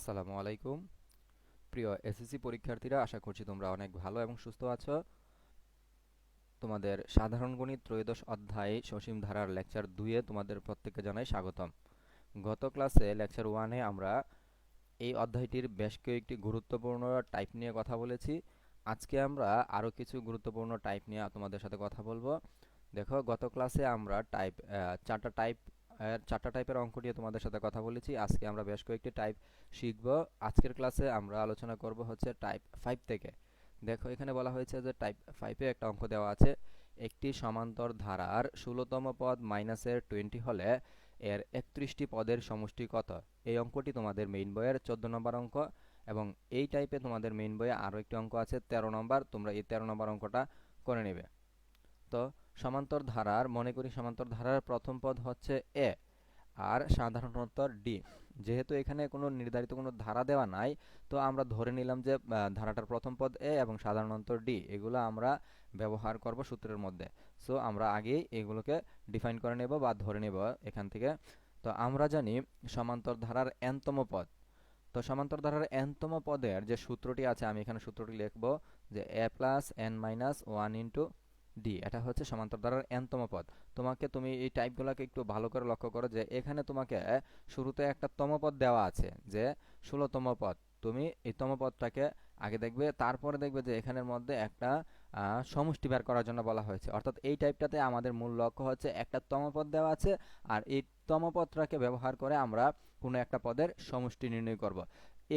আসসালামু আলাইকুম। প্রিয় এসএসসি পরীক্ষার্থীরা, আশা করছি তোমরা অনেক ভালো এবং সুস্থ আছো। তোমাদের সাধারণ গণিত ত্রয়োদশ অধ্যায় সসীম ধারার লেকচার দুইয়ে তোমাদের প্রত্যেককে জানাই স্বাগতম। গত ক্লাসে লেকচার ওয়ানে আমরা এই অধ্যায়টির বেশ কয়েকটি গুরুত্বপূর্ণ টাইপ নিয়ে কথা বলেছি। আজকে আমরা আরও কিছু গুরুত্বপূর্ণ টাইপ নিয়ে তোমাদের সাথে কথা বলব। দেখো, গত ক্লাসে আমরা টাইপ চারটা টাইপ চারটা টাইপের অঙ্ক নিয়ে তোমাদের সাথে কথা বলেছি। আজকে আমরা বেশ কয়েকটি টাইপ শিখব। আজকের ক্লাসে আমরা আলোচনা করব হচ্ছে টাইপ ফাইভ থেকে। দেখো, এখানে বলা হয়েছে যে টাইপ ফাইভে একটা অঙ্ক দেওয়া আছে। একটি সমান্তর ধারার ষোলোতম পদ মাইনাসের টোয়েন্টি হলে এর একত্রিশটি পদের সমষ্টি কত? এই অঙ্কটি তোমাদের মেইন বইয়ের চোদ্দ নম্বর অঙ্ক এবং এই টাইপে তোমাদের মেইন বইয়ে আরও একটি অঙ্ক আছে ১৩ নম্বর। তোমরা এই ১৩ নম্বর অঙ্কটা করে নেবে। তো সমান্তর ধারার মনে করি সমান্তর ধারার প্রথম পদ হচ্ছে এ আর সাধারণত ডি। যেহেতু এখানে কোনো নির্ধারিত কোনো ধারা দেওয়া নাই, তো আমরা ধরে নিলাম যে ধারাটার প্রথম পদ এ এবং সাধারণত ডি, এগুলো আমরা ব্যবহার করব সূত্রের মধ্যে। সো আমরা আগেই এগুলোকে ডিফাইন করে নেব বা ধরে নেব এখান থেকে। তো আমরা জানি সমান্তর ধারার এনতম পদ। তো সমান্তর ধারার এনতম পদের যে সূত্রটি আছে, আমি এখানে সূত্রটি লিখব যে A plus N minus one into D এটা হচ্ছে সমান্তর ধারার এনতম পদ। তোমাকে তুমি এই টাইপগুলোকে একটু ভালো করে লক্ষ্য করো যে এখানে তোমাকে শুরুতে একটা তম পদ দেওয়া আছে যে ষোলোতম পদ। তুমি এই তম পদটাকে আগে দেখবে, তারপরে দেখবে যে এখানের মধ্যে একটা সমষ্টি বের করার জন্য বলা হয়েছে। অর্থাৎ এই টাইপটাতে আমাদের মূল লক্ষ্য হচ্ছে একটা তম পদ দেওয়া আছে আর এই তম পদটাকে ব্যবহার করে আমরা কোনো একটা পদের সমষ্টি নির্ণয় করব।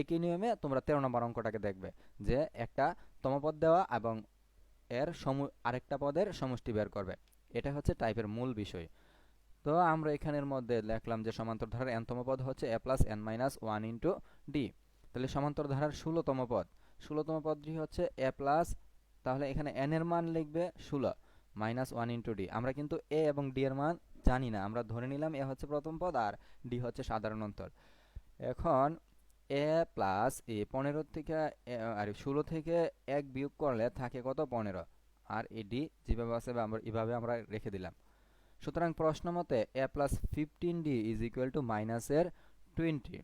একই নিয়মে তোমরা তেরো নম্বর অঙ্কটাকে দেখবে যে একটা তমপদ দেওয়া এবং এর সম, আরেকটা পদের সমষ্টি বের করবে। এটা হচ্ছে টাইপের মূল বিষয়। তো আমরা এখানের মধ্যে লিখলাম যে সমান্তর ধারার এনতম পদ হচ্ছে A plus N minus one into D. তাহলে সমান্তর ধারার ষোলোতম পদ। ষোলোতম পদটি হচ্ছে এ প্লাস, তাহলে এখানে এন এর মান লিখবে ষোলো মাইনাস ওয়ান ইন্টু ডি। আমরা কিন্তু এ এবং ডি এর মান জানি না। আমরা ধরে নিলাম এ হচ্ছে প্রথম পদ আর ডি হচ্ছে সাধারণ অন্তর। এখন এ প্লাস এ পনেরো থেকে আর ষোলো থেকে এক বিয়োগ করলে থাকে কত? পনেরো। আর এডি যেভাবে আছে এভাবে আমরা রেখে দিলাম। সুতরাং প্রশ্ন মতে A plus fifteen D is equal to মাইনাসের টোয়েন্টি।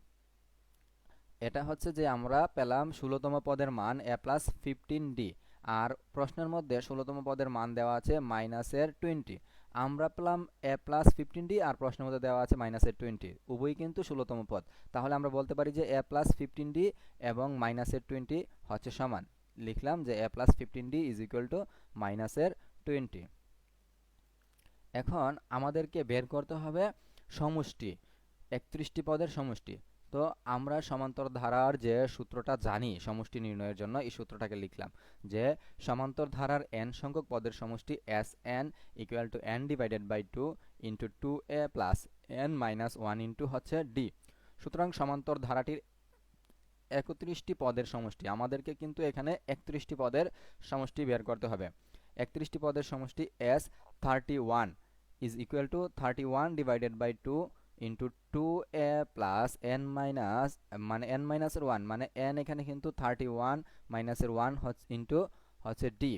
এটা হচ্ছে যে আমরা পেলাম ষোলোতম পদের মান এ প্লাস ফিফটিন ডি। আর প্রশ্নের মধ্যে ষোলোতম পদের মান দেওয়া আছে মাইনাসের টোয়েন্টি। আমরা পেলাম এ প্লাস ফিফটিন ডি আর প্রশ্নের মধ্যে দেওয়া আছে মাইনাসের টোয়েন্টি উভয়ই কিন্তু ষোলোতম পদ। তাহলে আমরা বলতে পারি যে এ প্লাস ফিফটিন ডি এবং মাইনাসের টোয়েন্টি হচ্ছে সমান। লিখলাম যে A plus fifteen D is equal to মাইনাসের টোয়েন্টি এখন আমাদেরকে বের করতে হবে সমষ্টি, একত্রিশটি পদের সমষ্টি। তো আমরা সমান্তর ধারার যে সূত্রটা জানি সমষ্টি নির্ণয়ের জন্য, এই সূত্রটাকে লিখলাম যে সমান্তর ধারার এন সংখ্যক পদের সমষ্টি S n equal to n divided by two into two a plus n minus one into হচ্ছে ডি সুতরাং সমান্তর ধারাটির একত্রিশটি পদের সমষ্টি, আমাদেরকে কিন্তু এখানে একত্রিশটি পদের সমষ্টি বের করতে হবে। একত্রিশটি পদের সমষ্টি S thirty one is equal to thirty one divided by two into two a plus n minus মানে এন মাইনাসের ওয়ান মানে এন এখানে কিন্তু থার্টি ওয়ান মাইনাসের ওয়ান হচ্ছে ইন্টু হচ্ছে ডি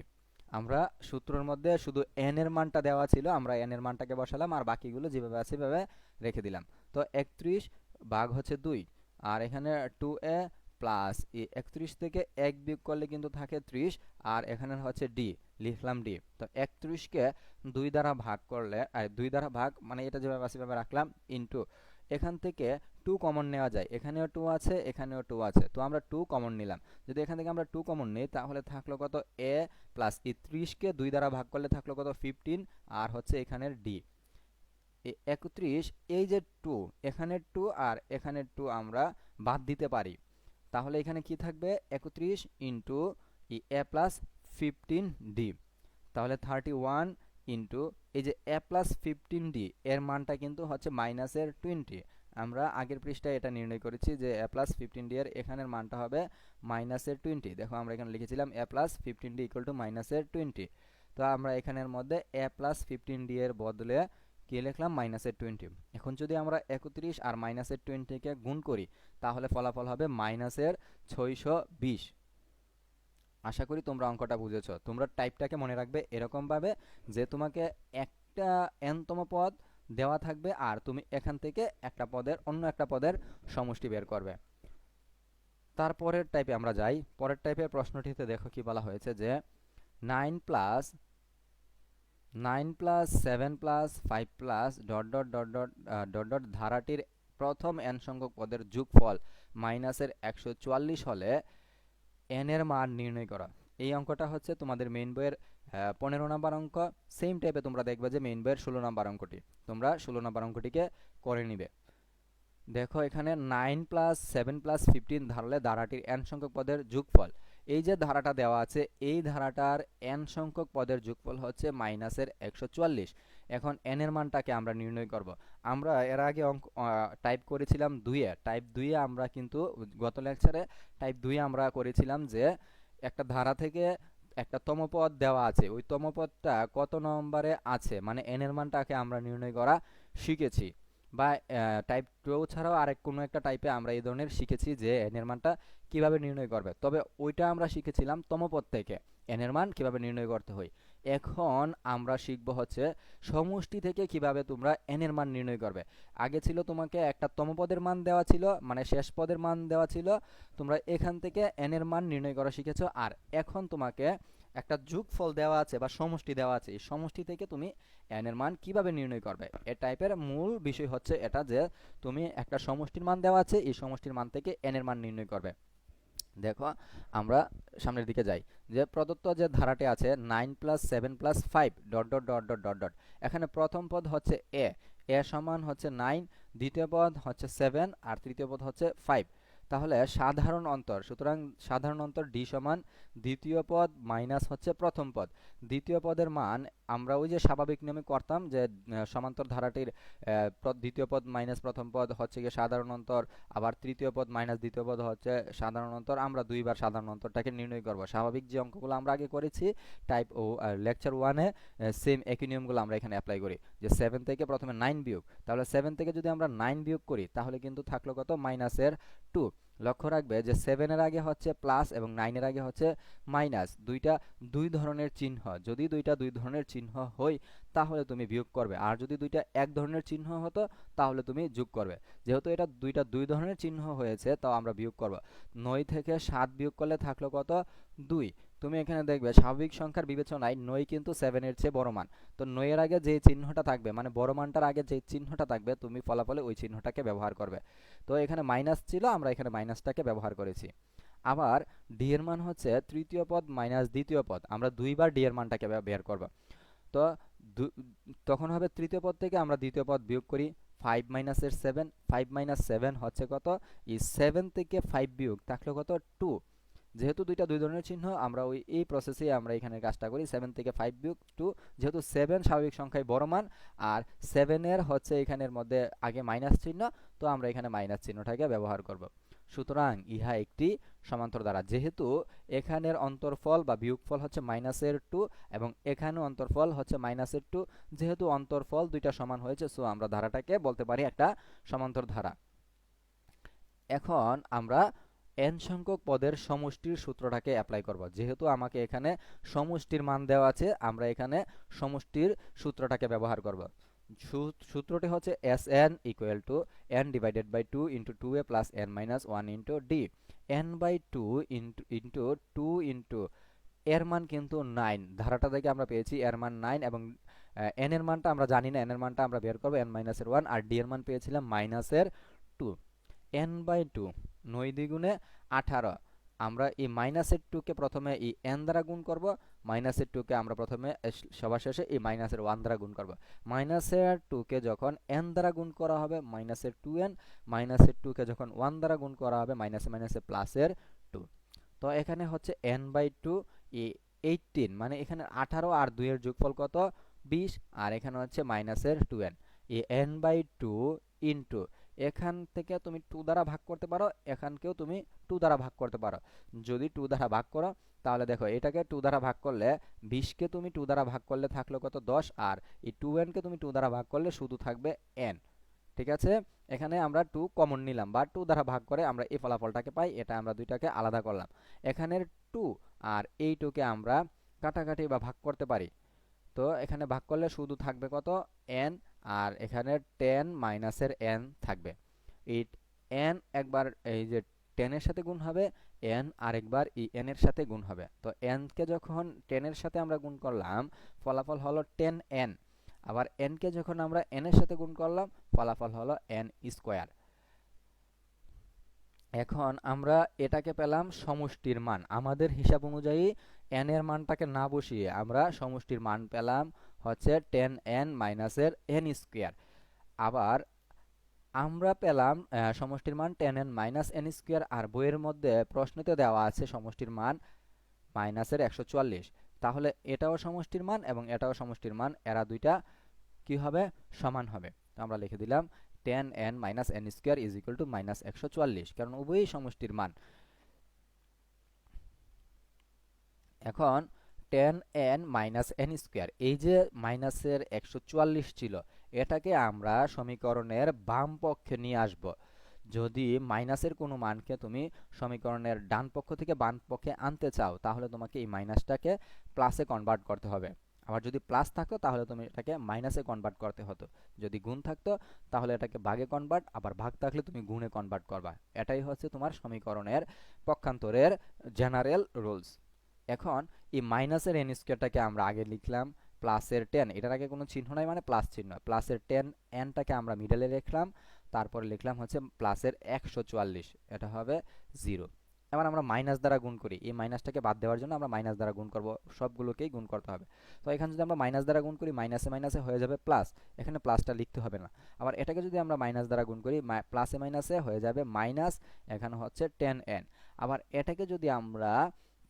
আমরা সূত্রের মধ্যে শুধু এন এর মানটা দেওয়া ছিল, আমরা এন এর মানটাকে বসালাম, আর বাকিগুলো যেভাবে আছে সেভাবে রেখে দিলাম। তো একত্রিশ ভাগ হচ্ছে দুই, আর এখানে টু এ প্লাস একত্রিশ থেকে এক বিয়োগ করলে কিন্তু থাকে ত্রিশ, আর এখানে হচ্ছে ডি লিখলাম ডি তো একত্রিশকে দুই দ্বারা ভাগ করলে আর দুই দ্বারা ভাগ মানে এটা যেভাবে আছে সেভাবে রাখলাম ইন্টু এখান থেকে টু কমন নেওয়া যায়। এখানেও টু আছে, এখানেও টু আছে। তো আমরা টু কমন নিলাম। যদি এখান থেকে আমরা টু কমন নিই, তাহলে থাকল কত এ প্লাস এই ত্রিশকে দুই দ্বারা ভাগ করলে থাকল কত ফিফটিন আর হচ্ছে এখানের ডি একত্রিশ, এই যে টু এখানের টু আর এখানের টু আমরা বাদ দিতে পারি। তাহলে এখানে কি থাকবে? একত্রিশ into a plus fifteen d তাহলে থার্টি ওয়ান ইন্টু এই যে এ প্লাস ফিফটিন ডি এর মানটা কিন্তু হচ্ছে মাইনাসের টোয়েন্টি আমরা আগের পৃষ্ঠায় এটা নির্ণয় করেছি যে এ প্লাস ফিফটিন ডি এর এখানের মানটা হবে মাইনাসের টোয়েন্টি দেখো আমরা এখানে লিখেছিলাম a plus fifteen d equal to মাইনাসের টোয়েন্টি তো আমরা এখানের মধ্যে এ প্লাস ফিফটিন ডি এর বদলে কি লিখলাম? মাইনাসের টোয়েন্টি এখন যদি আমরা একত্রিশ আর মাইনাসের টোয়েন্টিকে গুণ করি, তাহলে ফলাফল হবে মাইনাসের ছয়শো বিশ। আশা করি তোমরা অঙ্কটা বুঝেছ। তোমরা টাইপটাকে মনে রাখবে এরকমভাবে যে তোমাকে একটা এনতম পদ দেওয়া থাকবে আর তুমি এখান থেকে একটা পদের, অন্য একটা পদের সমষ্টি বের করবে। তারপরের টাইপে আমরা যাই। পরের টাইপের প্রশ্নটিতে দেখো কি বলা হয়েছে যে nine plus nine plus seven plus five plus dot dot dot dot dot dot ধারাটির প্রথম এন সংখ্যক পদের যোগফল মাইনাসের একশো চুয়াল্লিশ হলে এন এর মান নির্ণয় করা। এই অঙ্কটা হচ্ছে তোমাদের মেইন বইয়ের পনেরো নাম্বার অঙ্ক। সেম টাইপে তোমরা দেখবে যে মেইন বইয়ের ষোলো নাম্বার অঙ্কটি। তোমরা ষোলো নাম্বার অঙ্কটিকে করে নিবে। দেখো এখানে nine plus seven plus fifteen ধারলে ধারাটির এন সংখ্যক পদের যোগফল। এই যে ধারাটা দেওয়া আছে, এই ধারাটার এন সংখ্যক পদের যোগফল হচ্ছে মাইনাসের একশো চুয়াল্লিশ। এখন এন এর মানটাকে আমরা নির্ণয় করব। আমরা এর আগে অঙ্ক টাইপ করেছিলাম দুইয়ে টাইপ দুইয়ে আমরা কিন্তু গত লেকচারে টাইপ দুইয়ে আমরা করেছিলাম যে একটা ধারা থেকে একটা তমপদ দেওয়া আছে। ওই তমপদটা কত নম্বরে আছে? মানে এন এর মানটাকে আমরা নির্ণয় করা শিখেছি। বা টাইপ টু ছাড়াও আরেক কোনো একটা টাইপে আমরা এই ধরনের শিখেছি যে এন এর মানটা কীভাবে নির্ণয় করবে। তবে ওইটা আমরা শিখেছিলাম তমপদ থেকে। এন এর মান কীভাবে নির্ণয় করতে হয়? এখন আমরা শিখব হচ্ছে সমষ্টি থেকে কীভাবে তোমরা এন এর মান নির্ণয় করবে। আগে ছিল তোমাকে একটা তমপদের মান দেওয়া ছিল মানে শেষ পদের মান দেওয়া ছিল। তোমরা এখান থেকে এন এর মান নির্ণয় করা শিখেছো। আর এখন তোমাকে একটা যোগফল দেওয়া আছে বা সমষ্টি দেওয়া আছে। এই সমষ্টি থেকে তুমি এন এর মান কীভাবে নির্ণয় করবে? এ টাইপের মূল বিষয় হচ্ছে এটা যে, তুমি একটা সমষ্টির মান দেওয়া আছে, এই সমষ্টির মান থেকে এন এর মান নির্ণয় করবে। দেখো, আমরা সামনের দিকে যাই। যে প্রদত্ত যে ধারাটি আছে nine plus seven plus five dot dot dot dot dot dot এখানে প্রথম পদ হচ্ছে এ এ সমান হচ্ছে নাইন দ্বিতীয় পদ হচ্ছে সেভেন আর তৃতীয় পদ হচ্ছে ফাইভ তাহলে সাধারণ অন্তর, সুতরাং সাধারণ অন্তর ডি সমান দ্বিতীয় পদ মাইনাস হচ্ছে প্রথম পদ। দ্বিতীয় পদের মান আমরা ওই যে স্বাভাবিক নিয়মে করতাম যে সমান্তর ধারাটির দ্বিতীয় পদ মাইনাস প্রথম পদ হচ্ছে গিয়ে সাধারণ অন্তর, আবার তৃতীয় পদ মাইনাস দ্বিতীয় পদ হচ্ছে সাধারণ অন্তর। আমরা দুইবার সাধারণ অন্তরটাকে নির্ণয় করব। স্বাভাবিক যে অঙ্কগুলো আমরা আগে করেছি টাইপ ও লেকচার ওয়ানে সেম একই নিয়মগুলো আমরা এখানে অ্যাপ্লাই করি। যে সেভেন থেকে প্রথমে নাইন বিয়োগ। তাহলে সেভেন থেকে যদি আমরা নাইন বিয়োগ করি, তাহলে কিন্তু থাকল কত? মাইনাসের টু লক্ষ্য রাখবে যে সেভেনের আগে হচ্ছে প্লাস এবং নাইনের আগে হচ্ছে মাইনাস দুইটা দুই ধরনের চিহ্ন। যদি দুইটা দুই ধরনের চিহ্ন হয়, তাহলে তুমি বিয়োগ করবে। আর যদি দুইটা এক ধরনের চিহ্ন হতো, তাহলে তুমি যোগ করবে। যেহেতু এটা দুইটা দুই ধরনের চিহ্ন হয়েছে, তাও আমরা বিয়োগ করব। নয় থেকে সাত বিয়োগ করলে থাকল কত? দুই। তুমি এখানে দেখবে স্বাভাবিক সংখ্যার বিবেচনায় নয় কিন্তু সেভেনের চেয়ে বড় মান। তো নয়ের আগে যে চিহ্নটা থাকবে মানে বড় মানটার আগে যে চিহ্নটা থাকবে, তুমি ফলাফলে ওই চিহ্নটাকে ব্যবহার করবে। তো এখানে মাইনাস ছিল, আমরা এখানে মাইনাসটাকে ব্যবহার করেছি। আবার ডি এর মান হচ্ছে তৃতীয় পদ মাইনাস দ্বিতীয় পদ, আমরা দুইবার ডি এর মানটাকে বের করব। তো তখন হবে তৃতীয় পদ থেকে আমরা দ্বিতীয় পদ বিয়োগ করি ফাইভ মাইনাসের সেভেন ফাইভ মাইনাস সেভেন হচ্ছে কত? এই সেভেন থেকে ফাইভ বিয়োগ, থাকলে কত? টু যেহেতু দুইটা দুই ধরনের চিহ্ন, আমরা ওই এই প্রসেসে আমরা এখানে কাজটা করি। সেভেন থেকে ফাইভ বিয়োগ টু যেহেতু সেভেন স্বাভাবিক সংখ্যায় বড় মান আর সেভেনের হচ্ছে এখানের মধ্যে আগে মাইনাস চিহ্ন, তো আমরা এখানে মাইনাস চিহ্নটাকে ব্যবহার করব। সুতরাং ইহা একটি সমান্তর দ্বারা। যেহেতু এখানের অন্তরফল বা বিয়োগফল হচ্ছে মাইনাসের টু এবং এখানে অন্তরফল হচ্ছে মাইনাসের টু যেহেতু অন্তরফল দুইটা সমান হয়েছে সো আমরা ধারাটাকে বলতে পারি একটা সমান্তর ধারা। এখন আমরা এন সংখ্যক পদের সমষ্টির সূত্রটাকে অ্যাপ্লাই করব। যেহেতু আমাকে এখানে সমষ্টির মান দেওয়া আছে, আমরা এখানে সমষ্টির সূত্রটাকে ব্যবহার করব। সূত্রটি হচ্ছে S n equal to n divided by two into two a plus n minus one into d n by two into into two into এর মান কিন্তু নাইন ধারাটা থেকে আমরা পেয়েছি এর মান নাইন এবং এন এর মানটা আমরা জানি না এন এর মানটা আমরা বের করব এন মাইনাসের ওয়ান আর ডি এর মান পেয়েছিলাম মাইনাসের টু এন বাই টু নয় দ্বিগুণে আঠারো। আমরা এই মাইনাসের টুকে প্রথমে এই এন দ্বারা গুণ করব, মাইনাসের টুকে আমরা প্রথমে সবার শেষে এই মাইনাসের ওয়ান দ্বারা গুণ করব। মাইনাসের টুকে যখন এন দ্বারা গুণ করা হবে, মাইনাসের টু এন মাইনাসের টুকে যখন ওয়ান দ্বারা গুণ করা হবে, মাইনাসে মাইনাসে প্লাসের টু। তো এখানে হচ্ছে এন বাই টু এইটিন মানে এখানে আঠারো আর দুইয়ের যোগফল কত? বিশ, আর এখানে হচ্ছে মাইনাসের টু এন এই এন বাই টু ইন্টু এখান থেকে তুমি টু দ্বারা ভাগ করতে পারো, এখানকেও তুমি টু দ্বারা ভাগ করতে পারো। যদি টু দ্বারা ভাগ করো, তাহলে দেখো, এটাকে টু দ্বারা ভাগ করলে বিশকে তুমি টু দ্বারা ভাগ করলে থাকল কত? দশ। আর এই টু এনকে তুমি টু দ্বারা ভাগ করলে শুধু থাকবে এন ঠিক আছে? এখানে আমরা টু কমন নিলাম বা টু দ্বারা ভাগ করে আমরা এই ফলাফলটাকে পাই, এটা আমরা দুইটাকে আলাদা করলাম। এখানের টু আর এই টুকে আমরা কাটাকাটি বা ভাগ করতে পারি। তো এখানে ভাগ করলে শুধু থাকবে কত? এন আর এখানে টেন মাইনাসের এন থাকবে। এই এন একবার এই যে টেনের সাথে গুণ হবে এন আরেকবার ই এন এর সাথে গুণ হবে। তো এন কে যখন টেনের সাথে আমরা গুণ করলাম, ফলাফল হলো টেন এন আবার এন কে যখন আমরা এন এর সাথে গুণ করলাম, ফলাফল হলো এন স্কোয়ার এখন আমরা এটাকে পেলাম সমষ্টির মান। আমাদের হিসাব অনুযায়ী এন এর মানটাকে না বসিয়ে আমরা সমষ্টির মান পেলাম হচ্ছে টেন এন মাইনাসের এন স্কোয়ার আবার আমরা পেলাম সমষ্টির মান ten n minus n square আর বইয়ের মধ্যে প্রশ্নতে দেওয়া আছে সমষ্টির মান মাইনাসের একশো চুয়াল্লিশ। তাহলে এটাও সমষ্টির মান এবং এটাও সমষ্টির মান, এরা দুইটা কি হবে? সমান হবে। তো আমরা লিখে দিলাম ten n minus n square is equal to minus একশো চুয়াল্লিশ, কারণ উভয়ই সমষ্টির মান। এখন ten n minus n square এই যে মাইনাসের একশো চুয়াল্লিশ ছিল, এটাকে আমরা সমীকরণের বাম পক্ষে নিয়ে আসব। যদি মাইনাসের কোনো মানকে তুমি সমীকরণের ডান পক্ষ থেকে বাম পক্ষে আনতে চাও, তাহলে তোমাকে এই মাইনাসটাকে প্লাসে কনভার্ট করতে হবে। আবার যদি প্লাস থাকতো, তাহলে তুমি এটাকে মাইনাসে কনভার্ট করতে হতো। যদি গুণ থাকতো, তাহলে এটাকে ভাগে কনভার্ট আবার ভাগ থাকলে তুমি গুণে কনভার্ট করবা। এটাই হচ্ছে তোমার সমীকরণের পক্ষান্তরের জেনারেল রুলস এখন এই মাইনাসের এন স্কোয়ারটাকে আমরা আগে লিখলাম, প্লাসের টেন এটার আগে কোনো চিহ্ন নাই মানে প্লাস চিহ্ন। প্লাসের টেন এনটাকে আমরা মিডলে লিখলাম, তারপরে লিখলাম হচ্ছে প্লাসের একশো চুয়াল্লিশ, এটা হবে জিরো এবার আমরা মাইনাস দ্বারা গুণ করি, এই মাইনাসটাকে বাদ দেওয়ার জন্য আমরা মাইনাস দ্বারা গুণ করব, সবগুলোকেই গুণ করতে হবে। তো এখানে যদি আমরা মাইনাস দ্বারা গুণ করি মাইনাসে মাইনাসে হয়ে যাবে প্লাস এখানে প্লাসটা লিখতে হবে না। আবার এটাকে যদি আমরা মাইনাস দ্বারা গুণ করি প্লাসে মাইনাসে হয়ে যাবে মাইনাস এখানে হচ্ছে টেন এন আবার এটাকে যদি আমরা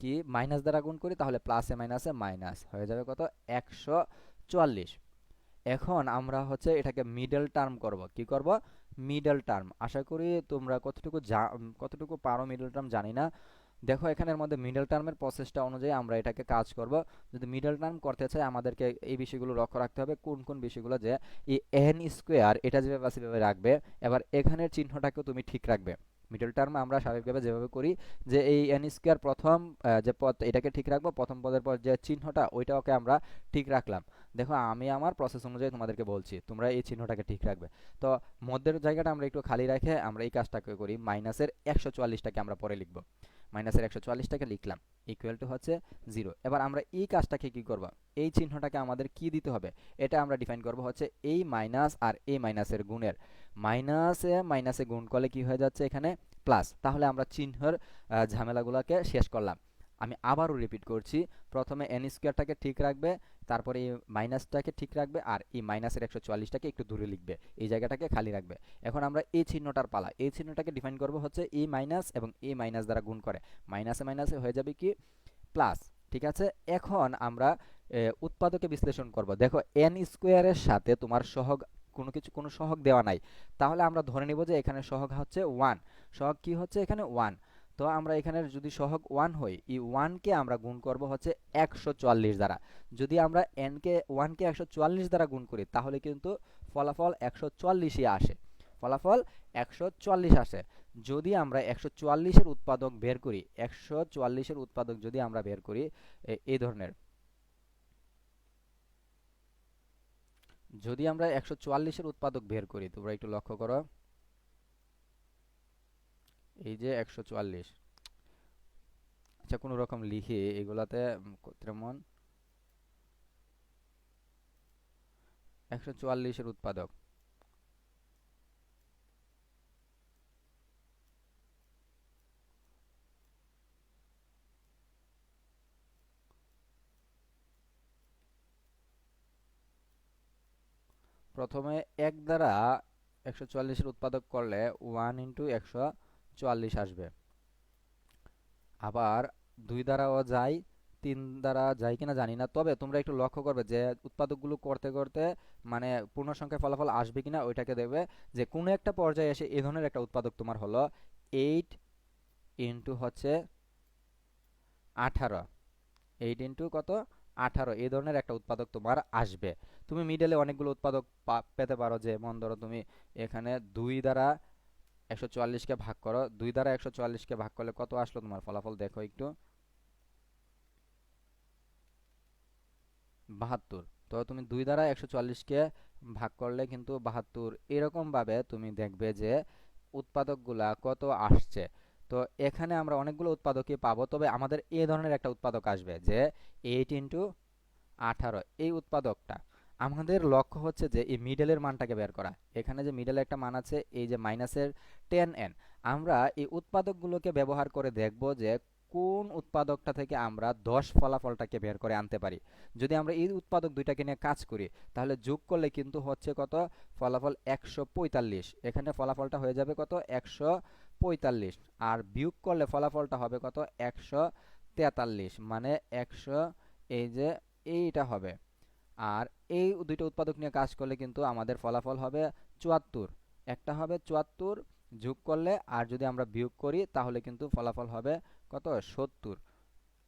কি মাইনাস দ্বারা গুণ করি, তাহলে প্লাসে মাইনাসে মাইনাস হয়ে যাবে কত? একশো চুয়াল্লিশ। এখন আমরা হচ্ছে এটাকে মিডল টার্ম করব। কি করব? মিডল টার্ম আশা করি তোমরা কতটুকু কতটুকু পারো মিডল টার্ম জানি না। দেখো, এখানের মধ্যে মিডল টার্মের প্রসেসটা অনুযায়ী আমরা এটাকে কাজ করব। যদি মিডল টার্ম করতে চাই, আমাদেরকে এই বিষয়গুলো লক্ষ্য রাখতে হবে। কোন কোন বিষয়গুলো যে এই এন স্কোয়ার এটা যেভাবে সেভাবে রাখবে। এবার এখানের চিহ্নটাকেও তুমি ঠিক রাখবে। মিডল টার্মে আমরা স্বাভাবিকভাবে যেভাবে করি, যে এই এন স্কোয়ার প্রথম যে পদ, এটাকে ঠিক রাখব, প্রথম পদের পর যে চিহ্নটা, ওইটাকে আমরা ঠিক রাখলাম। দেখো, আমি আমার প্রসেস অনুযায়ী তোমাদেরকে বলছি, তোমরা এই চিহ্নটাকে ঠিক রাখবে। তো মধ্যের জায়গাটা আমরা একটু খালি রেখে আমরা এই কাজটাকে করি মাইনাসের একশো চুয়াল্লিশটাকে আমরা পরে লিখব। মাইনাসের একশো চুয়াল্লিশটাকে লিখলাম ইকুয়াল টু হচ্ছে জিরো এবার আমরা এই কাজটাকে কি করব? এই চিহ্নটাকে আমাদের কি দিতে হবে? এটা আমরা ডিফাইন করব হচ্ছে এই মাইনাস আর এই মাইনাসের গুণের। মাইনাসে মাইনাসে গুণ করলে কি হয়ে যাচ্ছে এখানে? প্লাস। তাহলে আমরা চিহ্নের ঝামেলাগুলোকে শেষ করলাম। আমি আবারও রিপিট করছি। প্রথমে এন স্কোয়ারটাকে ঠিক রাখবে, তারপরে এই মাইনাসটাকে ঠিক রাখবে, আর এই মাইনাসের একশো চুয়াল্লিশটাকে একটু দূরে লিখবে। এই জায়গাটাকে খালি রাখবে। এখন আমরা এই চিহ্নটার পালা। এই চিহ্নটাকে ডিফাইন করব হচ্ছে এই মাইনাস এবং এই মাইনাস দ্বারা গুণ করে। মাইনাসে মাইনাসে হয়ে যাবে কি? প্লাস। ঠিক আছে? এখন আমরা উৎপাদকে বিশ্লেষণ করব। দেখো এন স্কোয়ারের সাথে তোমার সহগ কোনো কিছু, কোনো সহগ দেওয়া নাই। তাহলে আমরা ধরে নিব যে এখানে সহগ হচ্ছে ওয়ান সহগ কি হচ্ছে এখানে ওয়ান তো আমরা এখানে যদি সহগ ওয়ান হই, এই ওয়ানকে আমরা গুণ করব হচ্ছে একশো চুয়াল্লিশ দ্বারা। যদি আমরা এনকে ওয়ানকে একশো চুয়াল্লিশ দ্বারা গুণ করি, তাহলে কিন্তু ফলাফল একশো চুয়াল্লিশই আসে। ফলাফল একশো চুয়াল্লিশ আসে। যদি আমরা একশো চুয়াল্লিশের উৎপাদক বের করি, একশো চুয়াল্লিশের উৎপাদক যদি আমরা বের করি এই ধরনের। যদি আমরা একশো চুয়াল্লিশের উৎপাদক বের করি, তোমরা একটু লক্ষ্য করো। এই যে একশো চুয়াল্লিশ। আচ্ছা কোনো রকম লিখে এগুলাতে তেমন। একশো চুয়াল্লিশের উৎপাদক। প্রথমে এক দ্বারা একশো চুয়াল্লিশের উৎপাদক করলে ওয়ান ইন্টু আসবে। আবার দুই দ্বারাও যায়, তিন দ্বারা যায় কিনা জানি না। তবে তোমরা একটু লক্ষ্য করবে যে উৎপাদকগুলো করতে করতে মানে পূর্ণ সংখ্যায় ফলাফল আসবে কিনা ওইটাকে দেখবে যে কোনো একটা পর্যায়ে এসে এই ধরনের একটা উৎপাদক তোমার হলো এইট ইন্টু হচ্ছে আঠারো। এইট ইন্টু কত? আঠারো, এই ধরনের একটা উৎপাদক তোমার আসবে। তুমি মিডলে অনেকগুলো উৎপাদক পেতে পারো যে মন ধরো তুমি এখানে দুই দ্বারা একশো চুয়াল্লিশকে ভাগ করো, দুই দ্বারা একশো চুয়াল্লিশকে ভাগ করলে কত আসলো তোমার? ফলাফল দেখো একটু। বাহাত্তর। তো তুমি দুই দ্বারা একশো চুয়াল্লিশকে ভাগ করলে কিন্তু বাহাত্তর। এরকমভাবে তুমি দেখবে যে উৎপাদকগুলা কত আসছে। তো এখানে আমরা অনেকগুলো উৎপাদকই পাবো। তবে আমাদের এ ধরনের একটা উৎপাদক আসবে যে এইট ইন্টু আঠারো। এই উৎপাদকটা, আমাদের লক্ষ্য হচ্ছে যে এই মিডলের মানটাকে বের করা। এখানে যে মিডলে একটা মান আছে, এই যে মাইনাসের টেন এন আমরা এই উৎপাদকগুলোকে ব্যবহার করে দেখব যে কোন উৎপাদকটা থেকে আমরা দশ ফলাফলটাকে বের করে আনতে পারি। যদি আমরা এই উৎপাদক দুইটাকে নিয়ে কাজ করি, তাহলে যোগ করলে কিন্তু হচ্ছে কত? ফলাফল একশো পঁয়তাল্লিশ। এখানে ফলাফলটা হয়ে যাবে কত? একশো পঁয়তাল্লিশ। আর বিয়োগ করলে ফলাফলটা হবে কত? একশো তেতাল্লিশ। মানে একশো, এই যে এইটা হবে। আর এই দুইটা উৎপাদক নিয়ে কাজ করলে কিন্তু আমাদের ফলাফল হবে চুয়াত্তর। একটা হবে চুয়াত্তর যোগ করলে, আর যদি আমরা বিয়োগ করি, তাহলে কিন্তু ফলাফল হবে কত? সত্তর।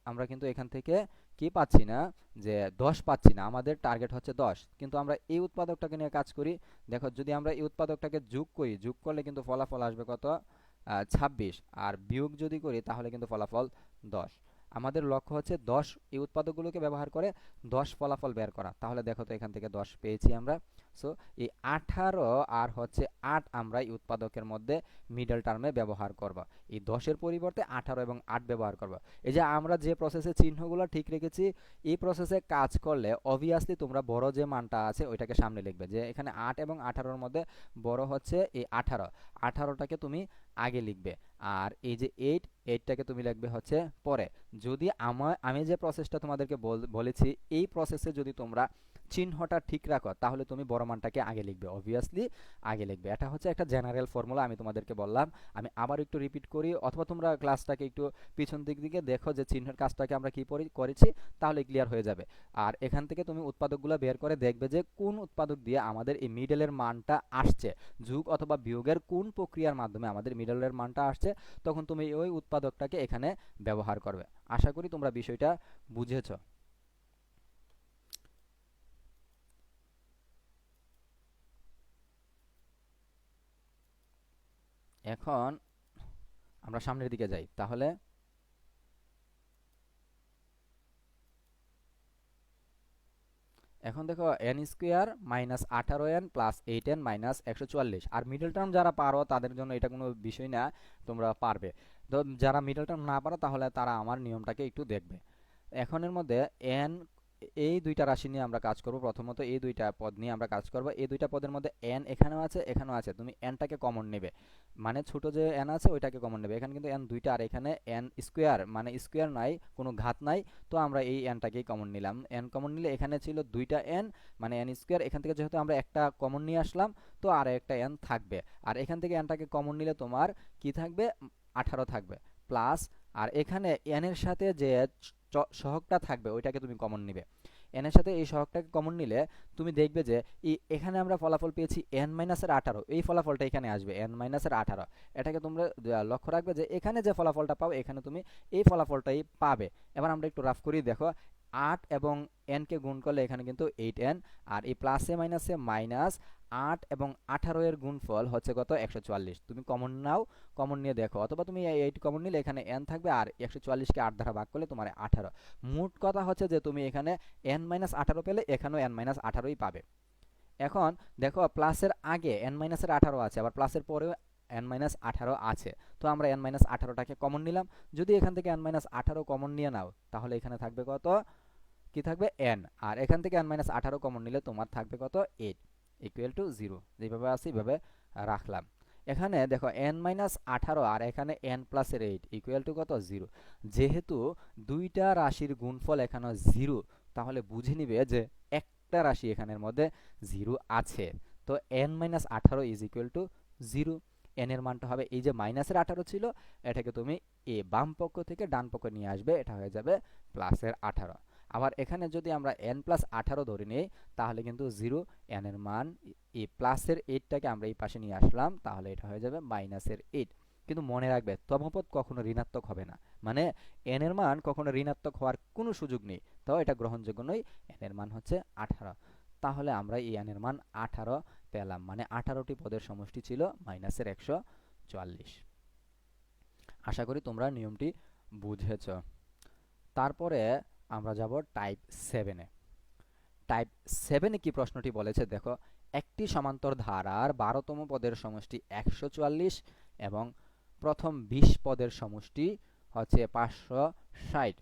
আমরা কিন্তু এখান থেকে কি পাচ্ছি না? যে দশ পাচ্ছি না। আমাদের টার্গেট হচ্ছে দশ। কিন্তু আমরা এই উৎপাদকটাকে নিয়ে কাজ করি। দেখো, যদি আমরা এই উৎপাদকটাকে যোগ করি, যোগ করলে কিন্তু ফলাফল আসবে কত? ছাব্বিশ। আর বিয়োগ যদি করি, তাহলে কিন্তু ফলাফল দশ। আমাদের লক্ষ্য হচ্ছে দশ এই উৎপাদকগুলোকে ব্যবহার করে দশ ফলাফল বের করা। তাহলে দেখো তো এখান থেকে দশ পেয়েছি আমরা। সো এই আঠারো আর হচ্ছে আট আমরা এই উৎপাদকের মধ্যে মিডল টার্মে ব্যবহার করব। এই দশের পরিবর্তে আঠারো এবং আট ব্যবহার করব। এই যে আমরা যে প্রসেসে চিহ্নগুলো ঠিক রেখেছি, এই প্রসেসে কাজ করলে অবভিয়াসলি তোমরা বড় যে মানটা আছে ওইটাকে সামনে লিখবে যে এখানে আট এবং আঠারোর মধ্যে বড় হচ্ছে এই আঠারো। আঠারোটাকে তুমি আগে লিখবে আর এই যে এইট এইটটাকে তুমি লিখবে হচ্ছে পরে। যদি আমার আমি যে প্রসেসটা তোমাদেরকে বলেছি, এই প্রসেসে যদি তোমরা চিহ্নটা ঠিক রাখো, তাহলে তুমি বড় মানটাকে আগে লিখবে অবভিয়াসলি আগে লিখবে। এটা হচ্ছে একটা জেনারেল ফর্মুলা আমি তোমাদেরকে বললাম। আমি আবার একটু রিপিট করি, অথবা তোমরা ক্লাসটাকে একটু পিছন দিক দিকে দেখো যে চিহ্নের কাজটাকে আমরা কি করেছি, তাহলে ক্লিয়ার হয়ে যাবে। আর এখান থেকে তুমি উৎপাদকগুলো বের করে দেখবে যে কোন উৎপাদক দিয়ে আমাদের এই মিডলের মানটা আসছে। যুগ অথবা বিয়োগের কোন প্রক্রিয়ার মাধ্যমে আমাদের মিডলের মানটা আসছে, তখন তুমি ওই উৎপাদকটাকে এখানে ব্যবহার করবে। আশা করি তোমরা বিষয়টা বুঝেছ। এখন আমরা সামনের দিকে যাই। তাহলে এখন দেখো এন স্কোয়ার মাইনাস আঠারো n plus eight n minus একশো চুয়াল্লিশ। আর মিডল টার্ম যারা পারো, তাদের জন্য এটা কোনো বিষয় না, তোমরা পারবে। তো যারা মিডল টার্ম না পারো, তাহলে তারা আমার নিয়মটাকে একটু দেখবে। এখনের মধ্যে এন এই দুইটা রাশি নিয়ে আমরা কাজ করব। প্রথমত এই দুইটা পদ নিয়ে আমরা কাজ করব। এই দুইটা পদের মধ্যে এন এখানেও আছে এখানেও আছে। তুমি এনটাকে কমন নেবে। মানে ছোট যে এন আছে, ওইটাকে কমন নেবে। এখানে কিন্তু এন দুইটা আর এখানে এন স্কোয়ার মানে স্কোয়ার নাই, কোনো ঘাত নাই। তো আমরা এই এনটাকেই কমন নিলাম। এন কমন নিলে এখানে ছিল দুইটা এন মানে এন স্কোয়ার এখান থেকে যেহেতু আমরা একটা কমন নিয়ে আসলাম, তো আর একটা এন থাকবে। আর এখান থেকে এনটাকে কমন নিলে তোমার কি থাকবে? আঠারো থাকবে। প্লাস আর এখানে এনের সাথে যে সহগটা থাকবে, ওইটাকে তুমি কমন নিবে। এনের সাথে এই সহগটাকে কমন নিলে তুমি দেখবে যে এখানে আমরা ফলাফল পেয়েছি এন মাইনাসের আঠারো, এই ফলাফলটা এখানে আসবে এন মাইনাসের আঠারো। এটাকে তোমরা লক্ষ্য রাখবে যে, এখানে যে ফলাফলটা পাও, এখানে তুমি এই ফলাফলটাই পাবে। এবার আমরা একটু রাফ করি দেখো আট এবং এনকে গুণ করলে এখানে কিন্তু এইট এন আর এই প্লাসে মাইনাসে মাইনাস আট এবং আঠারো গুণফল হচ্ছে কত? একশো চুয়াল্লিশ। তুমি কমন নাও কমন নিয়ে দেখো। অথবা তুমি এইট কমন নিলে এখানে এন থাকবে আর একশো চুয়াল্লিশকে আট দ্বারা ভাগ করলে তোমার আঠারো। মোট কথা হচ্ছে যে তুমি এখানে এন মাইনাস আঠারো পেলে এখানেও এন মাইনাস আঠারোই পাবে। এখন দেখো প্লাসের আগে এন মাইনাসের আঠারো আছে, আবার প্লাসের পরেও এন মাইনাস আঠারো আছে। তো আমরা এন মাইনাস আঠারোটাকে কমন নিলাম। যদি এখান থেকে এন মাইনাস আঠারো কমন নিয়ে নাও, তাহলে এখানে থাকবে কত? কি থাকবে? এন আর এখান থেকে এন মাইনাস আঠারো কমন নিলে তোমার থাকবে কত? এইট ইকুয়াল টু জিরো যেভাবে আছে এইভাবে রাখলাম। এখানে দেখো এন মাইনাস আঠারো আর এখানে এন প্লাসের এইট ইকুয়াল টু কত? জিরো যেহেতু দুইটা রাশির গুণফল এখানে জিরো তাহলে বুঝে নিবে যে একটা রাশি এখানের মধ্যে জিরো আছে। তো এন মাইনাস আঠারো is equal to zero n এর মানটা হবে, এই যে মাইনাসের আঠারো ছিল, এটাকে তুমি এ বাম পক্ষ থেকে ডান পক্ষ নিয়ে আসবে, এটা হয়ে যাবে প্লাসের আঠারো। আবার এখানে যদি আমরা এন প্লাস আঠারো ধরে নিই, তাহলে কিন্তু জিরো এন এর মান এই প্লাসের এইটটাকে আমরা এই পাশে নিয়ে আসলাম, তাহলে এটা হয়ে যাবে মাইনাসের এইট কিন্তু মনে রাখবে তমপদ কখনো ঋণাত্মক হবে না। মানে এন এর মান কখনো ঋণাত্মক হওয়ার কোনো সুযোগ নেই তো এটা গ্রহণযোগ্য নয় এন এর মান হচ্ছে আঠারো। তাহলে আমরা এই এন এর মান আঠারো পেলাম মানে আঠারোটি পদের সমষ্টি ছিল মাইনাসের একশো চুয়াল্লিশ। আশা করি তোমরা নিয়মটি বুঝেছ। তারপরে আমরা যাব টাইপ সেভেনে টাইপ সেভেনে কি প্রশ্নটি বলেছে? দেখো, একটি সমান্তর ধারার বারোতম পদের সমষ্টি একশো চুয়াল্লিশ এবং প্রথম বিশ পদের সমষ্টি হচ্ছে পাঁচশো ষাট।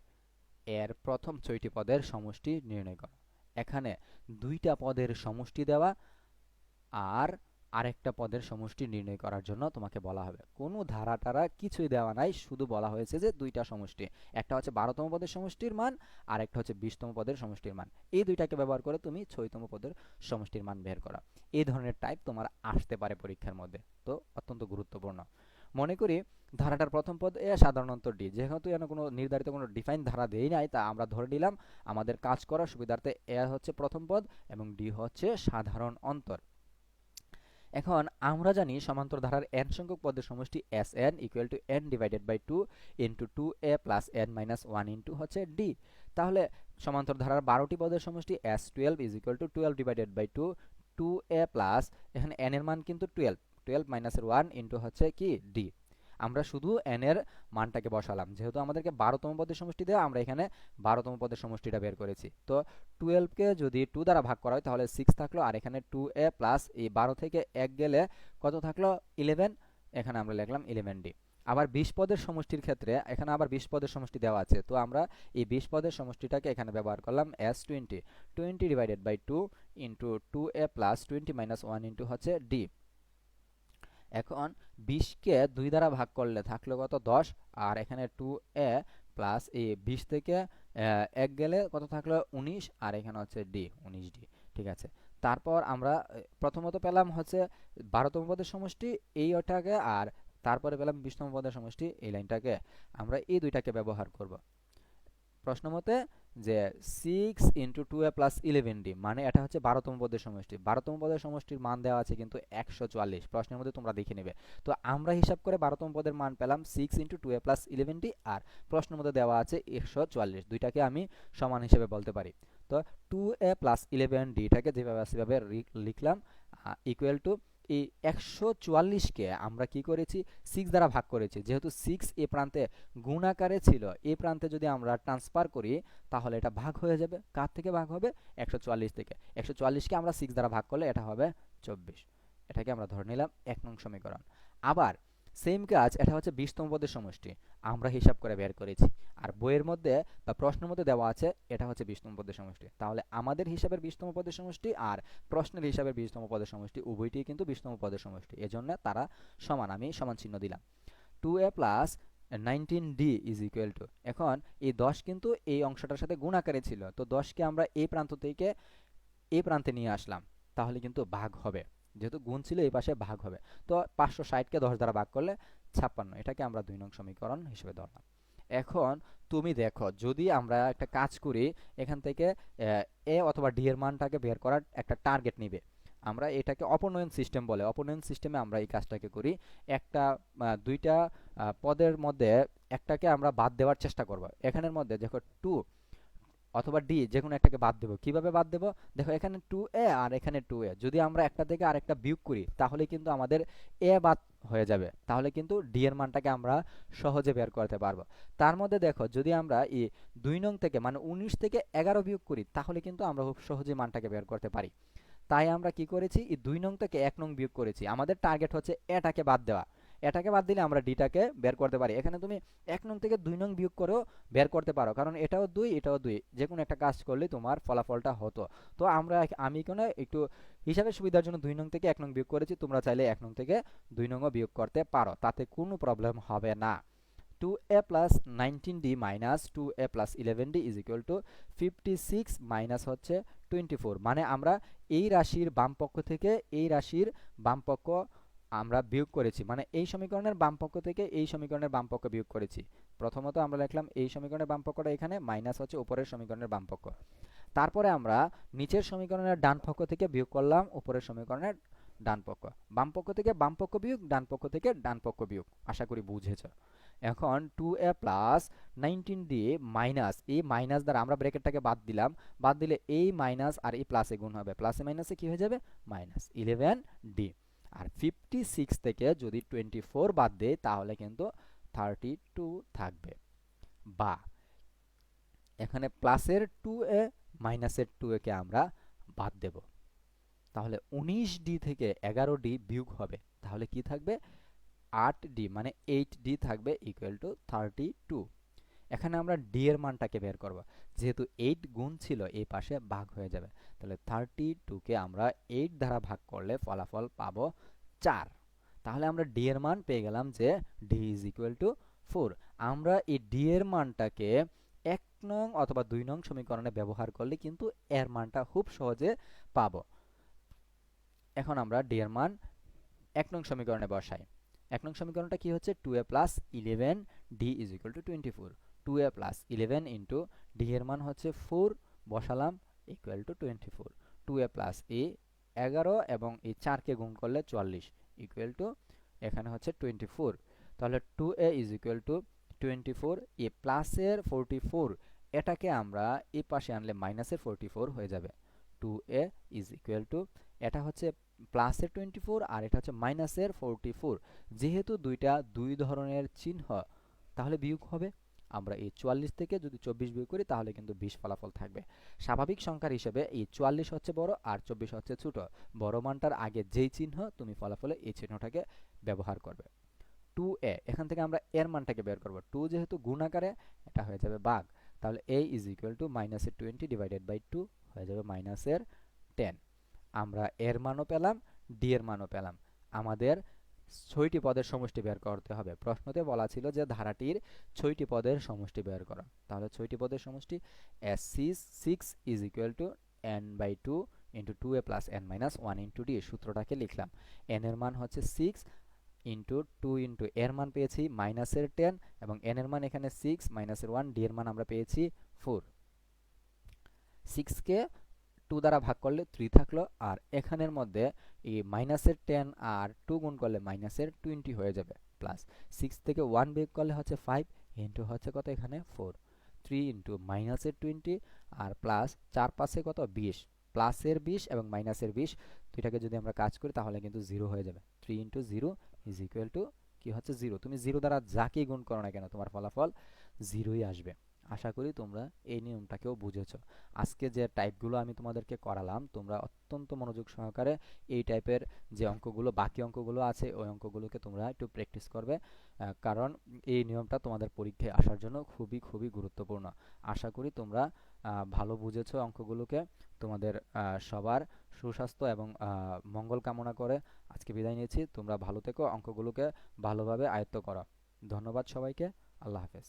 এর প্রথম ছয়টি পদের সমষ্টি নির্ণয় করো। এখানে দুইটা পদের সমষ্টি দেওয়া আর আরেকটা পদের সমষ্টি নির্ণয় করার জন্য তোমাকে বলা হবে। কোনো ধারা টারা কিছুই দেওয়া নাই, শুধু বলা হয়েছে যে দুইটা সমষ্টি। একটা হচ্ছে বারোতম পদের সমষ্টির মান আর একটা হচ্ছে বিশতম পদের সমষ্টির মান। এই দুইটাকে ব্যবহার করে তুমি ছয়তম পদের সমষ্টির মান বের করা। এই ধরনের টাইপ তোমার আসতে পারে পরীক্ষার মধ্যে। তো অত্যন্ত গুরুত্বপূর্ণ। মনে করি ধারাটার প্রথম পদ এ, সাধারণত ডি। যেহেতু এখানে কোনো নির্ধারিত কোনো ডিফাইন ধারা দেই নাই, তা আমরা ধরে নিলাম, আমাদের কাজ করার সুবিধার্থে এ হচ্ছে প্রথম পদ এবং ডি হচ্ছে সাধারণ অন্তর। এখন আমরা জানি সমান্তর ধারার এন সংখ্যক পদের সমষ্টি S n equal to n divided by two into two a plus n minus one into হচ্ছে ডি তাহলে সমান্তর ধারার বারোটি পদের সমষ্টি S twelve is equal to twelve divided by two two a plus এখানে এন এর মান কিন্তু টুয়েলভ টুয়েলভ মাইনাসের ওয়ান ইন্টু হচ্ছে কি? ডি আমরা শুধু এন এর মানটাকে বসালাম। যেহেতু আমাদেরকে বারোতম পদের সমষ্টি দেওয়া, আমরা এখানে বারোতম পদের সমষ্টিটা বের করেছি। তো টুয়েলভকে যদি টু দ্বারা ভাগ করা হয়, তাহলে সিক্স থাকল, আর এখানে টু এ প্লাস এই বারো থেকে এক গেলে কত থাকল? ইলেভেন এখানে আমরা লিখলাম ইলেভেন ডি আবার বিশ পদের সমষ্টির ক্ষেত্রে, এখানে আবার বিশ পদের সমষ্টি দেওয়া আছে। তো আমরা এই বিশ পদের সমষ্টিটাকে এখানে ব্যবহার করলাম S twenty twenty divided by two into two a plus twenty minus one into হচ্ছে ডি এখন বিশকে দুই দ্বারা ভাগ করলে থাকল কত? দশ। আর এখানে টু এ প্লাস এই বিশ থেকে এক গেলে কত থাকল? উনিশ। আর এখানে হচ্ছে ডি, উনিশ ডি। ঠিক আছে? তারপর আমরা প্রথমত পেলাম হচ্ছে বারোতম পদের সমষ্টি এই ওটাকে আর তারপরে পেলাম বিশতম পদের সমষ্টি এই লাইনটাকে। আমরা এই দুইটাকে ব্যবহার করব। প্রশ্ন মতে যে six into two a plus eleven d মানে এটা হচ্ছে বারোতম পদের সমষ্টি। বারোতম পদের সমষ্টির মান দেওয়া আছে কিন্তু একশো চুয়াল্লিশ। প্রশ্নের মধ্যে তোমরা দেখে নেবে। তো আমরা হিসাব করে বারোতম পদের মান পেলাম six into two a plus eleven d আর প্রশ্নের মধ্যে দেওয়া আছে একশো চুয়াল্লিশ। দুইটাকে আমি সমান হিসেবে বলতে পারি। তো টু এ প্লাস ইলেভেন ডিটাকে যেভাবে সেভাবে লিখলাম ইকুয়াল টু এই একশো চুয়াল্লিশকে আমরা কি করেছি? সিক্স দ্বারা ভাগ করেছি। যেহেতু সিক্স এ প্রান্তে গুণ আকারে ছিল, এ প্রান্তে যদি আমরা ট্রান্সফার করি, তাহলে এটা ভাগ হয়ে যাবে। কার থেকে ভাগ হবে? একশো চুয়াল্লিশ থেকে। একশো চুয়াল্লিশকে আমরা সিক্স দ্বারা ভাগ করলে এটা হবে চব্বিশ। এটাকে আমরা ধরে নিলাম এক নং সমীকরণ। আবার সেম কাজ, এটা হচ্ছে বিশতম পদের সমষ্টি। আমরা হিসাব করে বের করেছি। আর বইয়ের মধ্যে বা প্রশ্নের মধ্যে দেওয়া আছে, এটা হচ্ছে বিশতম পদের সমষ্টি। তাহলে আমাদের হিসাবের বিশতম পদের সমষ্টি আর প্রশ্নের হিসাবের বিশতম পদের সমষ্টি উভয়টি কিন্তু বিশতম পদের সমষ্টি। এজন্য তারা সমান, আমি সমান চিহ্ন দিলাম। Two a plus nineteen d is equal to এখন এই দশ কিন্তু এই অংশটার সাথে গুণ ছিল। তো দশকে আমরা এই প্রান্ত থেকে এই প্রান্তে নিয়ে আসলাম। তাহলে কিন্তু ভাগ হবে। যেহেতু গুণ ছিল, এই পাশে ভাগ হবে। তো পাঁচশো ষাটকে দশ দ্বারা ভাগ করলে ছাপ্পান্ন। এটাকে আমরা দুই নং সমীকরণ হিসেবে ধরলাম। এখন তুমি দেখো, যদি আমরা একটা কাজ করি, এখান থেকে, এ অথবা ডি এর মানটাকে বের করার একটা টার্গেট নিবে। আমরা এটাকে অপনয়ন সিস্টেম বলে। অপনয়ন সিস্টেমে আমরা এই কাজটাকে করি। একটা দুইটা পদের মধ্যে একটাকে আমরা বাদ দেওয়ার চেষ্টা করব। এখানের মধ্যে দেখো, টু অথবা ডি যে কোনো একটাকে বাদ দেবো। কীভাবে বাদ দেবো? দেখো, এখানে টু এ আর এখানে টু এ যদি আমরা একটা থেকে আরেকটা বিয়োগ করি, তাহলে কিন্তু আমাদের এ বাদ হয়ে যাবে। তাহলে কিন্তু ডি এর মানটাকে আমরা সহজে বের করতে পারব। তার মধ্যে দেখো, যদি আমরা এই দুই নং থেকে মানে উনিশ থেকে এগারো বিয়োগ করি, তাহলে কিন্তু আমরা খুব সহজে মানটাকে বের করতে পারি। তাই আমরা কি করেছি? এই দুই নং থেকে এক নং বিয়োগ করেছি। আমাদের টার্গেট হচ্ছে এটাকে বাদ দেওয়া। এটাকে বাদ দিলে আমরা ডিটাকে বের করতে পারি। এখানে তুমি এক নং থেকে দুই নং বিয়োগ করেও বের করতে পারো, কারণ এটাও দুই এটাও দুই। যে কোনো একটা কাজ করলে তোমার ফলাফলটা হতো। তো আমরা আমি কোনো একটু হিসাবের সুবিধার জন্য দুই নং থেকে এক নং বিয়োগ করেছি, তোমরা চাইলে এক নং থেকে দুই নংও বিয়োগ করতে পারো। তাতে কোনো প্রবলেম হবে না। Two a plus nineteen d minus two a plus eleven d is equal to fifty six minus হচ্ছে টোয়েন্টি ফোর মানে আমরা এই রাশির বাম পক্ষ থেকে এই রাশির বাম পক্ষ আমরা বিয়োগ করেছি। মানে এই সমীকরণের বাম পক্ষ থেকে এই সমীকরণের বাম পক্ষ বিয়োগ করেছি। প্রথমত আমরা লিখলাম এই সমীকরণের বাম পক্ষটা এখানে, মাইনাস হচ্ছে উপরের সমীকরণের বাম পক্ষ তারপরে আমরা নিচের সমীকরণের ডান পক্ষ থেকে বিয়োগ করলাম, উপরের সমীকরণের ডান পক্ষ বাম পক্ষ থেকে বাম পক্ষ বিয়োগ ডান পক্ষ থেকে ডান পক্ষ বিয়োগ। আশা করি বুঝেছ। এখন two a plus nineteen d minus এই মাইনাস দ্বারা আমরা ব্রেকেটটাকে বাদ দিলাম। বাদ দিলে এই মাইনাস আর এই প্লাসে গুণ হবে। প্লাসে মাইনাসে কি হয়ে যাবে? মাইনাস ইলেভেন ডি আর ফিফটি সিক্স থেকে যদি টোয়েন্টি ফোর বাদ দেয় তাহলে কিন্তু থার্টি টু থাকবে। বা এখানে প্লাসের টু এ মাইনাসের টু এ কে আমরা বাদ দেব। তাহলে উনিশ ডি থেকে এগারো ডি বিয়োগ হবে। তাহলে কি থাকবে? আট ডি মানে এইট ডি থাকবে ইকুয়াল টু থার্টি টু এখানে আমরা ডি এর মানটাকে বের করব। যেহেতু এইট গুণ ছিল, এই পাশে ভাগ হয়ে যাবে। তাহলে থার্টি টুকে আমরা এইট দ্বারা ভাগ করলে ফলাফল পাবো চার। তাহলে আমরা ডি এর মান পেয়ে গেলাম যে d is equal to four আমরা এই ডি এর মানটাকে এক নং অথবা দুই নং সমীকরণে ব্যবহার করলে কিন্তু এর মানটা খুব সহজে পাবো। এখন আমরা ডি এর মান এক নং সমীকরণে বসাই। এক নং সমীকরণটা কি হচ্ছে? Two a plus eleven d is equal to twenty four two a plus eleven into d এর মান হচ্ছে ফোর বসালাম equal to twenty four two a plus a এগারো এবং এই চারকে গুণ করলে চুয়াল্লিশ ইকুয়াল টু এখানে হচ্ছে টোয়েন্টি ফোর তাহলে two a is equal to twenty four a প্লাসের ফোরটি ফোর এটাকে আমরা এই পাশে আনলে মাইনাসের ফোরটি ফোর হয়ে যাবে। Two a is equal to এটা হচ্ছে প্লাসের টোয়েন্টি ফোর আর এটা হচ্ছে মাইনাসের ফোরটি ফোর যেহেতু দুইটা দুই ধরনের চিহ্ন, তাহলে বিয়োগ হবে। আমরা এই চুয়াল্লিশ থেকে যদি চব্বিশ বিয়োগ করি, তাহলে কিন্তু বিশ ফলাফল থাকবে। স্বাভাবিক সংখ্যার হিসেবে এই চুয়াল্লিশ হচ্ছে বড় আর চব্বিশ হচ্ছে ছোট। বড় মানটার আগে যেই চিহ্ন, তুমি ফলাফলে এই চিহ্নটাকে ব্যবহার করবে। টু এ এখান থেকে আমরা এর মানটাকে বের করব। টু যেহেতু গুণ আকারে, এটা হয়ে যাবে বাঘ। তাহলে এ ইজ ইকুয়াল টু মাইনাসের টোয়েন্টি ডিভাইডেড বাই টু হয়ে যাবে মাইনাসের টেন আমরা এর মানও পেলাম ডি এর মানও পেলাম। আমাদের ছয়টি পদের সমষ্টি বের করতে হবে। প্রশ্নতে বলা ছিল যে ধারাটির ছয়টি পদের সমষ্টি বের করা। তাহলে ছয়টি পদের সমষ্টি S C six is equal to n by two into two a plus n minus one into d সূত্রটাকে লিখলাম। এন এর মান হচ্ছে সিক্স ইন্টু টু ইন্টু এর মান পেয়েছি মাইনাসের টেন এবং এন এর মান এখানে সিক্স মাইনাসের ওয়ান ডি এর মান আমরা পেয়েছি ফোর সিক্সকে টু দ্বারা ভাগ করলে থ্রি থাকল আর এখানের মধ্যে এই মাইনাসের টেন আর টু গুণ করলে মাইনাসের টোয়েন্টি হয়ে যাবে প্লাস সিক্স থেকে ওয়ান বিয়োগ করলে হচ্ছে ফাইভ ইন্টু হচ্ছে কত এখানে ফোর থ্রি ইন্টু মাইনাসের টোয়েন্টি আর প্লাস চার পাশে কত? বিশ। প্লাসের বিশ এবং মাইনাসের বিশ দুইটাকে যদি আমরা কাজ করি তাহলে কিন্তু জিরো হয়ে যাবে। Three into zero is equal to কি হচ্ছে জিরো তুমি জিরো দ্বারা যাকেই গুণ করো না কেন তোমার ফলাফল জিরোই আসবে। আশা করি তোমরা এই নিয়মটাকেও বুঝেছ। আজকে যে টাইপগুলো আমি তোমাদেরকে করালাম, তোমরা অত্যন্ত মনোযোগ সহকারে এই টাইপের যে অঙ্কগুলো, বাকি অঙ্কগুলো আছে, ওই অঙ্কগুলোকে তোমরা একটু প্র্যাকটিস করবে কারণ এই নিয়মটা তোমাদের পরীক্ষায় আসার জন্য খুবই খুবই গুরুত্বপূর্ণ। আশা করি তোমরা ভালো বুঝেছ অঙ্কগুলোকে। তোমাদের সবার সুস্বাস্থ্য এবং মঙ্গল কামনা করে আজকে বিদায় নিয়েছি। তোমরা ভালো থেকো, অঙ্কগুলোকে ভালোভাবে আয়ত্ত করো। ধন্যবাদ সবাইকে। আল্লাহ হাফেজ।